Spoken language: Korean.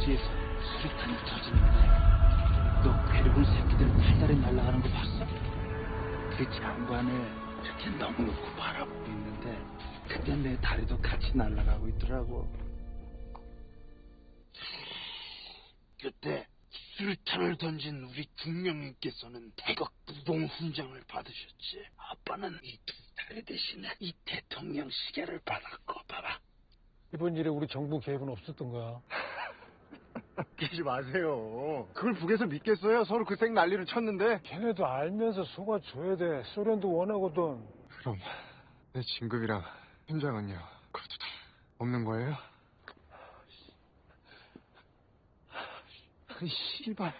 오지에서 수류탄이 터지는 날, 너 괴로운 새끼들 달달이 날아가는 거 봤어? 그 장관을 이렇게 너무 놓고 바라보고 있는데, 그때 내 다리도 같이 날아가고 있더라고. 그때 수류탄을 던진 우리 국명님께서는 대각 부봉 훈장을 받으셨지. 아빠는 이 두 다리 대신에 이 대통령 시계를 받았고, 봐봐. 이번 일에 우리 정부 개입은 없었던 거야. 끼지 마세요. 그걸 북에서 믿겠어요? 서로 그색 난리를 쳤는데. 걔네도 알면서 속아줘야 돼. 소련도 원하거든. 그럼 내 진급이랑 현장은요? 그것도 다 없는 거예요? 이 씨발.